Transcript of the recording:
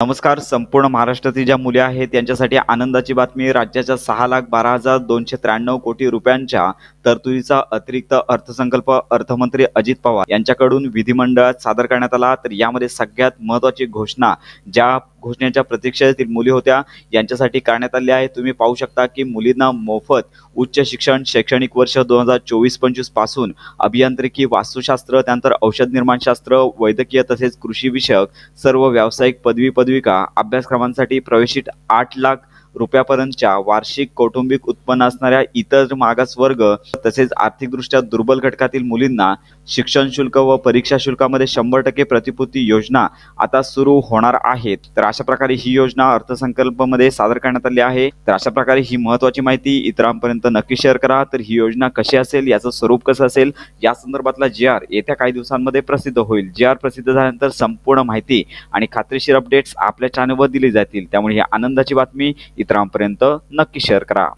नमस्कार संपूर्ण महाराष्ट्रातील ज्या मुले आहेत त्यांच्यासाठी आनंदाची बातमी राज्याच्या सहा लाख बारा हजार दोनशे त्र्याण्णव कोटी रुपयांच्या तरतुदीचा अतिरिक्त अर्थसंकल्प अर्थमंत्री अजित पवार यांच्याकडून विधिमंडळात सादर करण्यात आला. तर यामध्ये सगळ्यात महत्वाची घोषणा ज्या घोषणेच्या प्रतीक्षेतील मुली होत्या. यांच्यासाठी करण्यात आले आहे. तुम्ही पाहू शकता की मुलींना मोफत उच्च शिक्षण शैक्षणिक वर्ष दोन हजार चोवीस पंचवीसपासून अभियांत्रिकी वास्तुशास्त्र त्यानंतर औषध निर्माणशास्त्र वैद्यकीय तसेच कृषी विषयक सर्व व्यावसायिक पदवी पदविका अभ्यासक्रमांसाठी प्रवेशित आठ लाख रुपयापर्यंतच्या वार्षिक कौटुंबिक उत्पन्न असणाऱ्या इतर मागासवर्ग तसेच आर्थिकदृष्ट्या दुर्बल घटकातील मुलींना शिक्षण शुल्क व परीक्षा शुल्कामध्ये शंभर टक्के प्रतिपूर्ती योजना आता सुरू होणार आहेत तर अशा प्रकारे ही योजना अर्थसंकल्पामध्ये सादर करण्यात आली आहे. तर अशा प्रकारे ही महत्वाची माहिती इतरांपर्यंत नक्की शेअर करा. तर ही योजना कशी असेल याचं स्वरूप कसं असेल या संदर्भातला जी आर येत्या काही दिवसांमध्ये प्रसिद्ध होईल. जी आर प्रसिद्ध झाल्यानंतर संपूर्ण माहिती आणि खात्रीशीर अपडेट्स आपल्या चॅनलवर दिली जातील. त्यामुळे ही आनंदाची बातमी इतरांपर्यंत नक्की शेअर करा.